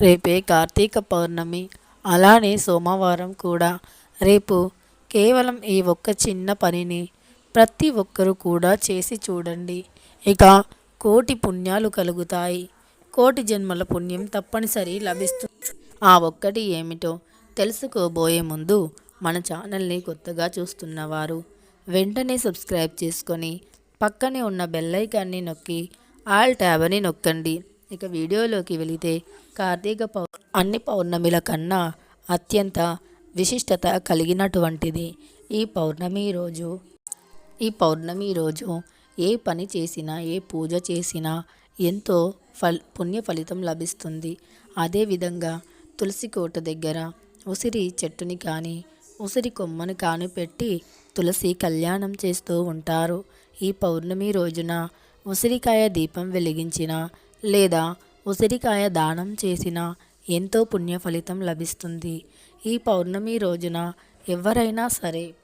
రేపే కార్తీక పౌర్ణమి. అలానే సోమవారం కూడా. రేపు కేవలం ఈ ఒక్క చిన్న పనిని ప్రతి ఒక్కరూ కూడా చేసి చూడండి. ఇక కోటి పుణ్యాలు కలుగుతాయి. కోటి జన్మల పుణ్యం తప్పనిసరి లభిస్తుంది ఆ ఒక్కటి ఏమిటో తెలుసుకోబోయే ముందు మన ఛానల్ని కొత్తగా చూస్తున్నవారు వెంటనే సబ్స్క్రైబ్ చేసుకొని పక్కనే ఉన్న బెల్లైకాన్ని నొక్కి ఆల్ ట్యాబ్ అని నొక్కండి. ఇక వీడియోలోకి వెళితే కార్తీక పౌ అన్ని పౌర్ణమిల కన్నా అత్యంత విశిష్టత కలిగినటువంటిది ఈ పౌర్ణమి రోజు. ఈ పౌర్ణమి రోజు ఏ పని చేసినా ఏ పూజ చేసినా ఎంతో ఫల్ పుణ్య ఫలితం లభిస్తుంది. అదేవిధంగా తులసి కోట దగ్గర ఉసిరి చెట్టుని కానీ ఉసిరి కొమ్మను కాని పెట్టి తులసి కళ్యాణం చేస్తూ ఉంటారు. ఈ పౌర్ణమి రోజున ఉసిరికాయ దీపం వెలిగించిన లేదా ఉసిరికాయ దానం చేసిన ఎంతో పుణ్య ఫలితం లభిస్తుంది. ఈ పౌర్ణమి రోజున ఎవరైనా సరే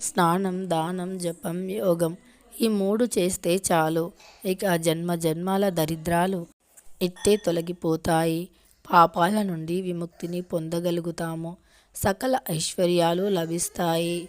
స్నానం దానం జపం యోగం ఈ మూడు చేస్తే చాలు. ఇక జన్మ జన్మాల దరిద్రాలు ఎట్టే తొలగిపోతాయి. పాపాల నుండి విముక్తిని పొందగలుగుతాము. సకల ఐశ్వర్యాలు లభిస్తాయి.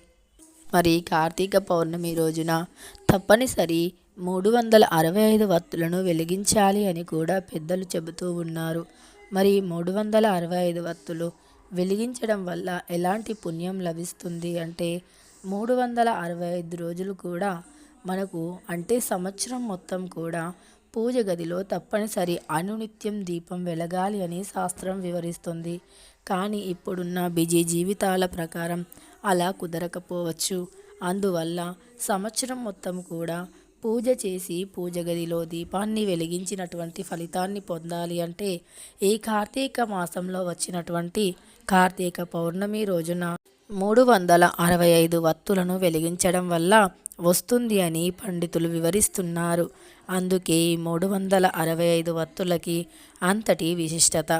మరి కార్తీక పౌర్ణమి రోజున తప్పనిసరి మూడు వందల అరవై ఐదు వత్తులను వెలిగించాలి అని కూడా పెద్దలు చెబుతూ ఉన్నారు. మరి మూడు వందల అరవై ఐదు వత్తులు వెలిగించడం వల్ల ఎలాంటి పుణ్యం లభిస్తుంది అంటే మూడు వందల అరవై ఐదు రోజులు కూడా మనకు అంటే సంవత్సరం మొత్తం కూడా పూజ గదిలో తప్పనిసరి అనునిత్యం దీపం వెలగాలి అని శాస్త్రం వివరిస్తుంది. కానీ ఇప్పుడున్న బిజీ జీవితాల ప్రకారం అలా కుదరకపోవచ్చు. అందువల్ల సంవత్సరం మొత్తం కూడా పూజ చేసి పూజ గదిలో దీపాన్ని వెలిగించినటువంటి ఫలితాన్ని పొందాలి అంటే ఈ కార్తీక మాసంలో వచ్చినటువంటి కార్తీక పౌర్ణమి రోజున మూడు వందల అరవై ఐదు వత్తులను వెలిగించడం వల్ల వస్తుంది అని పండితులు వివరిస్తున్నారు. అందుకే ఈ మూడు వందల అరవై ఐదు వత్తులకి అంతటి విశిష్టత.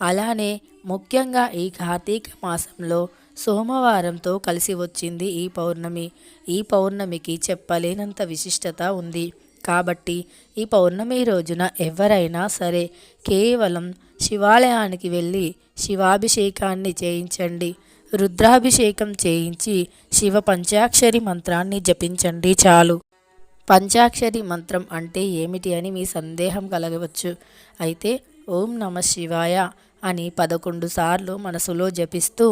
అలానే ముఖ్యంగా ఈ కార్తీక మాసంలో సోమవారంతో కలిసి వచ్చింది ఈ పౌర్ణమి. ఈ పౌర్ణమికి చెప్పలేనంత విశిష్టత ఉంది. కాబట్టి ఈ పౌర్ణమి రోజున ఎవరైనా సరే కేవలం శివాలయానికి వెళ్ళి శివాభిషేకాన్ని చేయించండి. రుద్రాభిషేకం చేయించి శివ పంచాక్షరి మంత్రాన్ని జపించండి చాలు. పంచాక్షరి మంత్రం అంటే ఏమిటి అని మీ సందేహం కలగవచ్చు. అయితే ఓం నమ శివాయ అని పదకొండు సార్లు మనసులో జపిస్తూ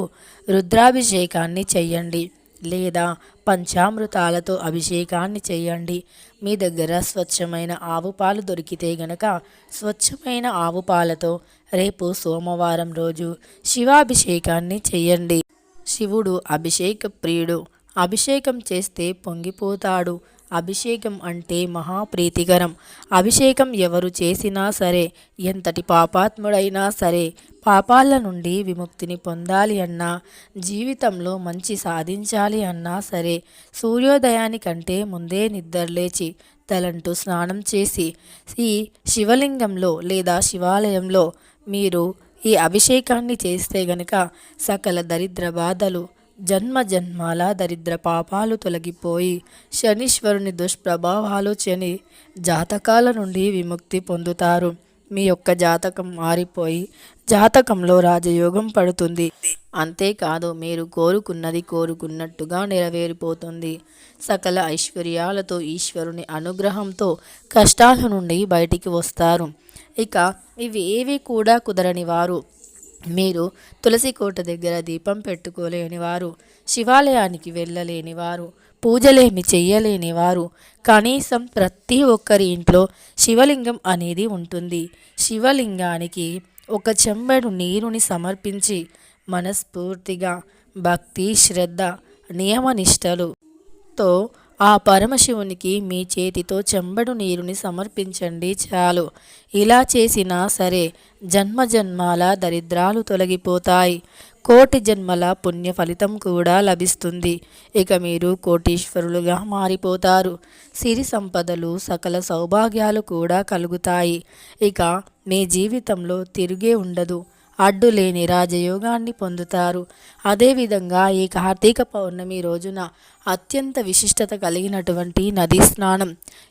రుద్రాభిషేకాన్ని చెయ్యండి లేదా పంచామృతాలతో అభిషేకాన్ని చేయండి మీ దగ్గర స్వచ్ఛమైన ఆవు పాలు దొరికితే గనక స్వచ్ఛమైన ఆవు పాలతో రేపు సోమవారం రోజు శివాభిషేకాన్ని చేయండి శివుడు అభిషేక ప్రియుడు. అభిషేకం చేస్తే పొంగిపోతాడు. అభిషేకం అంటే మహాప్రీతికరం. అభిషేకం ఎవరు చేసినా సరే ఎంతటి పాపాత్ముడైనా సరే పాపాల నుండి విముక్తిని పొందాలి అన్నా జీవితంలో మంచి సాధించాలి అన్నా సరే సూర్యోదయానికంటే ముందే నిద్రలేచి తలంటూ స్నానం చేసి ఈ శివలింగంలో లేదా శివాలయంలో మీరు ఈ అభిషేకాన్ని చేస్తే గనక సకల దరిద్ర బాధలు జన్మ జన్మాల దరిద్ర పాపాలు తొలగిపోయి శనీశ్వరుని దుష్ప్రభావాలు చని జాతకాల నుండి విముక్తి పొందుతారు. మీ యొక్క జాతకం మారిపోయి జాతకంలో రాజయోగం పడుతుంది. అంతేకాదు మీరు కోరుకున్నది కోరుకున్నట్టుగా నెరవేరిపోతుంది. సకల ఐశ్వర్యాలతో ఈశ్వరుని అనుగ్రహంతో కష్టాల నుండి బయటికి వస్తారు. ఇక ఇవి ఏవి కూడా కుదరని వారు మీరు తులసి కోట దగ్గర దీపం పెట్టుకోలేని వారు శివాలయానికి వెళ్ళలేని వారు పూజలేమి చెయ్యలేని వారు కనీసం ప్రతి ఒక్కరి ఇంట్లో శివలింగం అనేది ఉంటుంది. శివలింగానికి ఒక చెంబడు నీరుని సమర్పించి మనస్ఫూర్తిగా భక్తి శ్రద్ధ నియమనిష్టలుతో ఆ పరమశివునికి మీ చేతితో చెంబడు నీరుని సమర్పించండి చాలు. ఇలా చేసినా సరే జన్మ జన్మాల దరిద్రాలు తొలగిపోతాయి. కోటి జన్మల పుణ్య ఫలితం కూడా లభిస్తుంది. ఇక మీరు కోటీశ్వరులుగా మారిపోతారు. సిరి సంపదలు సకల సౌభాగ్యాలు కూడా కలుగుతాయి. ఇక మీ జీవితంలో తిరిగే ఉండదు. అడ్డు లేని రాజయోగాన్ని పొందుతారు. అదేవిధంగా ఈ కార్తీక పౌర్ణమి రోజున అత్యంత విశిష్టత కలిగినటువంటి నదీ స్నానం.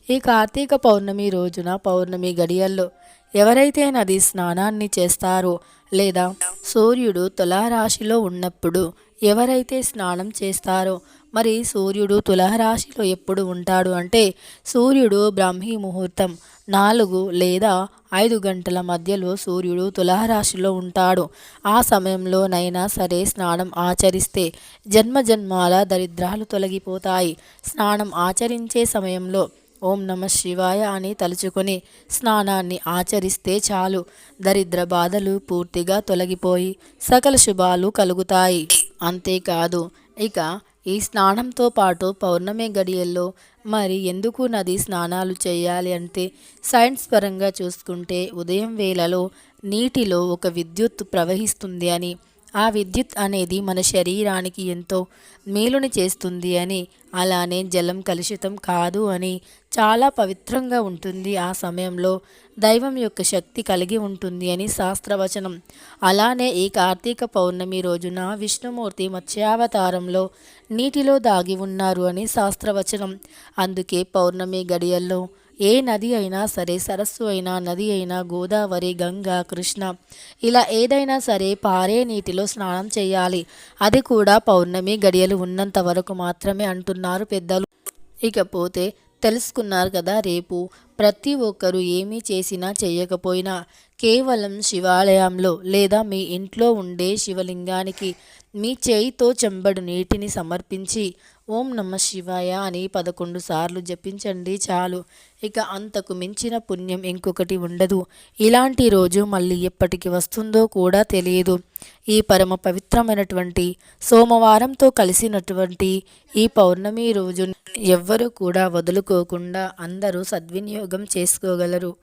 ఈ కార్తీక పౌర్ణమి రోజున పౌర్ణమి గడియల్లో ఎవరైతే నది స్నానాన్ని చేస్తారో లేదా సూర్యుడు తులారాశిలో ఉన్నప్పుడు ఎవరైతే స్నానం చేస్తారో మరి సూర్యుడు తులారాశిలో ఎప్పుడు ఉంటాడు అంటే సూర్యుడు బ్రాహ్మీ ముహూర్తం నాలుగు లేదా ఐదు గంటల మధ్యలో సూర్యుడు తులారాశిలో ఉంటాడు. ఆ సమయంలోనైనా సరే స్నానం ఆచరిస్తే జన్మ జన్మాల దరిద్రాలు తొలగిపోతాయి. స్నానం ఆచరించే సమయంలో ఓం నమ శివాయ అని తలుచుకొని స్నానాన్ని ఆచరిస్తే చాలు. దరిద్ర బాధలు పూర్తిగా తొలగిపోయి సకల శుభాలు కలుగుతాయి. అంతేకాదు ఇక ఈ స్నానంతో పాటు పౌర్ణమి గడియల్లో మరి ఎందుకు నది స్నానాలు చేయాలి అంటే సైన్స్ పరంగా చూసుకుంటే ఉదయం వేళలో నీటిలో ఒక విద్యుత్ ప్రవహిస్తుంది అని ఆ విద్యుత్ అనేది మన శరీరానికి ఎంతో మేలుని చేస్తుంది అని అలానే జలం కలుషితం కాదు అని చాలా పవిత్రంగా ఉంటుంది ఆ సమయంలో. దైవం యొక్క శక్తి కలిగి ఉంటుంది అని శాస్త్రవచనం. అలానే ఈ కార్తీక పౌర్ణమి రోజున విష్ణుమూర్తి మత్స్యావతారంలో నీటిలో దాగి ఉన్నారు అని శాస్త్రవచనం. అందుకే పౌర్ణమి గడియల్లో ఏ నది అయినా సరే సరస్సు అయినా నది అయినా గోదావరి గంగా కృష్ణ ఇలా ఏదైనా సరే పారే నీటిలో స్నానం చేయాలి. అది కూడా పౌర్ణమి గడియలు ఉన్నంత వరకు మాత్రమే అంటున్నారు పెద్దలు. ఇకపోతే తెలుసుకున్నారు కదా రేపు ప్రతి ఒక్కరూ ఏమీ చేసినా చేయకపోయినా కేవలం శివాలయంలో లేదా మీ ఇంట్లో ఉండే శివలింగానికి మీ చేయితో చెంబడు నీటిని సమర్పించి ఓం నమ శివాయ అని పదకొండు సార్లు జపించండి చాలు. ఇక అంతకు మించిన పుణ్యం ఇంకొకటి ఉండదు. ఇలాంటి రోజు మళ్ళీ ఎప్పటికి వస్తుందో కూడా తెలియదు. ఈ పరమ పవిత్రమైనటువంటి సోమవారంతో కలిసినటువంటి ఈ పౌర్ణమి రోజు ఎవ్వరూ కూడా వదులుకోకుండా అందరూ సద్వినియోగం చేసుకోగలరు.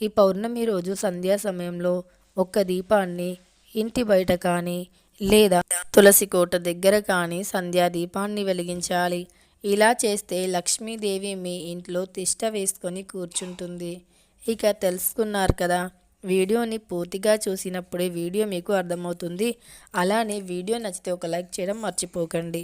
ఈ పౌర్ణమి రోజు సంధ్యా సమయంలో ఒక్క దీపాన్ని ఇంటి బయట కానీ లేదా తులసి కోట దగ్గర కానీ సంధ్యా దీపాన్ని వెలిగించాలి. ఇలా చేస్తే లక్ష్మీదేవి మీ ఇంట్లో తిష్ట వేసుకొని కూర్చుంటుంది. ఇక తెలుసుకున్నారు కదా వీడియోని పూర్తిగా చూసినప్పుడే వీడియో మీకు అర్థమవుతుంది. అలానే వీడియో నచ్చితే ఒక లైక్ చేయడం మర్చిపోకండి.